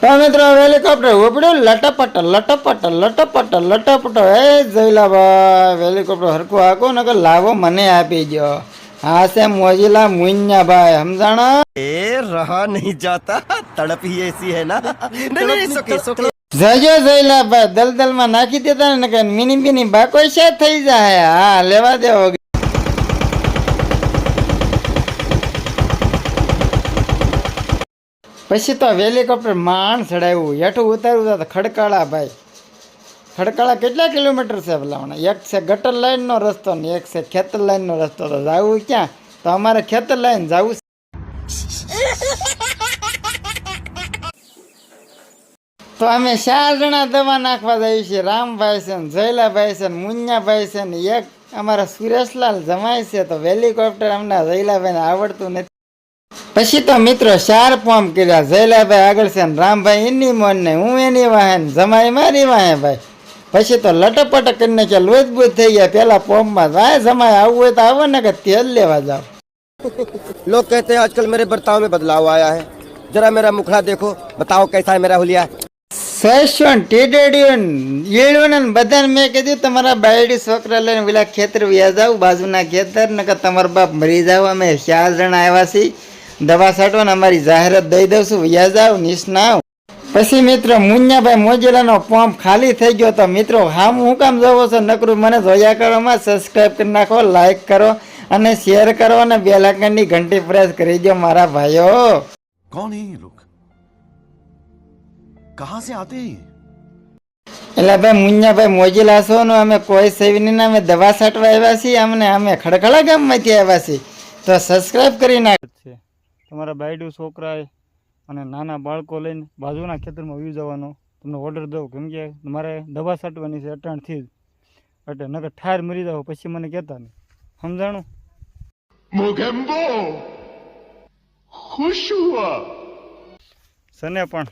તો હેલિકોપ્ટર ઉપડ્યું લટપટ લટપટ લટપટ લટપટ. એ જયલાભાઈ હેલિકોપ્ટર હરખું હાકો ને લાવો મને આપી ગયો હા સે મોજીલા મુન્યા ભાઈ સમજાણા? એ રહા નહીં જાતા. તડપી એસી હે ના. જજો જયલાભાઈ દલદલમાં નાખી દેતા ને કે મિની મિની બાકોઈ છે થઈ જાય. હા લેવા દેવો પછી તો હેલિકોપ્ટર માણ ચડાવ્યું. હેઠું ઉતાર્યું તો ખડકાળા ભાઈ. ખડકાળા કેટલા કિલોમીટર છે ભલામણા? એક છે ગટર લાઈનનો રસ્તો ને એક છે ખેતર લાઈનનો રસ્તો. તો જવું ક્યાં? તો અમારે ખેતર લાઈન જવું તો અમે ચાર જણા દવા નાખવા જઈએ છીએ. રામભાઈ છે ને જયલાભાઈ છે ને મુન્યાભાઈ છે ને એક અમારા સુરેશલાલ જમાય છે. તો હેલિકોપ્ટર અમને જયલાભાઈને આવડતું નથી. પછી તો મિત્રો ચાર પોમ કર્યા જયલાભાઈ આગળ છે ને રામભાઈ એની મોન ને હું એની વાહે ને જમાઈ મારી વાહે ભાઈ પછી તો લટપટ કરીને કે લોજબૂજ થઈ ગયા પેલા પોમમાં ભાઈ જમાઈ આવવું હોય તો આવો ને કે તેલ લેવા જાઓ लोग कहते हैं आजकल मेरे बर्ताव में बदलाव आया है जरा मेरा मुखड़ा देखो बताओ कैसा है मेरा हुलिया સેશન ટીડેડિયન ઈળું ને બધાને મેં કીધું તમારા બાયડી છોકરા લઈને પેલા ખેતર વ્યા જાવ બાજુના ખેતર ને કે તમારા બાપ મરી જાવ અમે ચાર જણા આવ્યા છીએ દવા છાંટવાને અમારી જાહેરાત દઈ દઉં છું. વ્યાજ આવ નિષ્ણાવ. પછી મિત્રો મુન્યાભાઈ મોજીલાનો પંપ ખાલી થઈ ગયો તો મિત્રો હા હું કામ જોવો છો? નકરું મને જોયા કરોમાં સબસ્ક્રાઇબ કરી નાખો લાઇક કરો અને શેર કરો અને બે લાકણની ઘંટી પ્રેસ કરી દો મારા ભાઈઓ. કોણ કહા સે આતે એટલે ભાઈ મુન્યાભાઈ મોજીલા છો ને અમે કોઈ નહીં અમે દવા છાંટવા આવ્યા છીએ અમને અમે ખડખડા ગામમાંથી આવ્યા છીએ. તો સબસ્ક્રાઇબ કરી નાખ. તમારા બાયડું છોકરાએ અને નાના બાળકો લઈને બાજુના ખેતરમાં વ્યૂ જવાનો તમને ઓર્ડર દઉં. કેમ કે મારે દવા છાંટવાની છે અટાણથી જ. એટલે નકર ઠાર મરી જાવ પછી મને કહેતા નહીં. સમજાણું? ખુશ હુઆ. સને પણ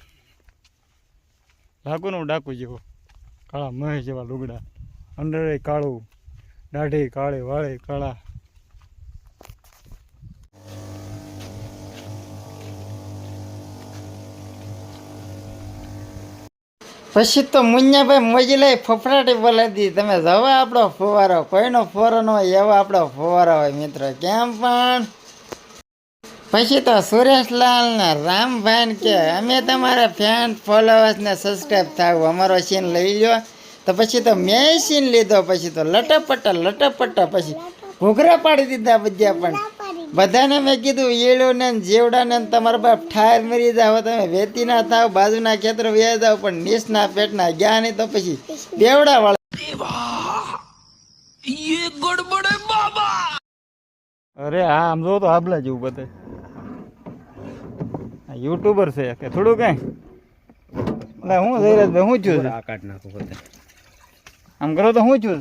ડાકુનું ડાકુ જેવો. કાળા મહે જેવા લુગડા. અંડરે કાળું દાઢી કાળી વાળી કાળા. પછી તો મુન્યાભાઈ મોજીલાએ ફફડાટી બોલાવી તમે જવો આપણો ફુવારો. કોઈનો ફોરો ન હોય, એવો આપણો ફુવારો હોય મિત્રો. કેમ પણ? પછી તો સુરેશલાલ ને રામભાઈ કે, અમે તમારા ફેન ફોલોવર્સ ને સબસ્ક્રાઇબ થાવ. અમારો સીન લઈ લો તો પછી તો મેં સીન લીધો. પછી તો લટપટ લટપટ પછી ઘૂઘરા પાડી દીધા બધા પણ. બધાને મેં કીધું ઈયળોને ને જેવડા તમારા બાપ ઠાર મરી જાવ તમે વેતી ના થાવ બાજુના ખેતર વ્યાય જાવ પણ નીસના પેટના ગયા નહીં તો પછી બેવડા વાળા. અરે હા આમ જો તો આબલા જેવું બધે. યુટ્યુબર છે કે થોડું કઈ? એટલે હું ધૈર્યભાઈ હું છું? આમ કરો તો હું છું?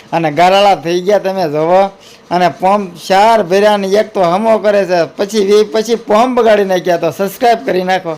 અને ગારાળા થઈ ગયા તમે જોવો. અને પંપ ચાર ભર્યા એક તો હમો કરે છે. પછી પછી પંપ બગાડી નાખ્યા તો સબસ્ક્રાઈબ કરી નાખો.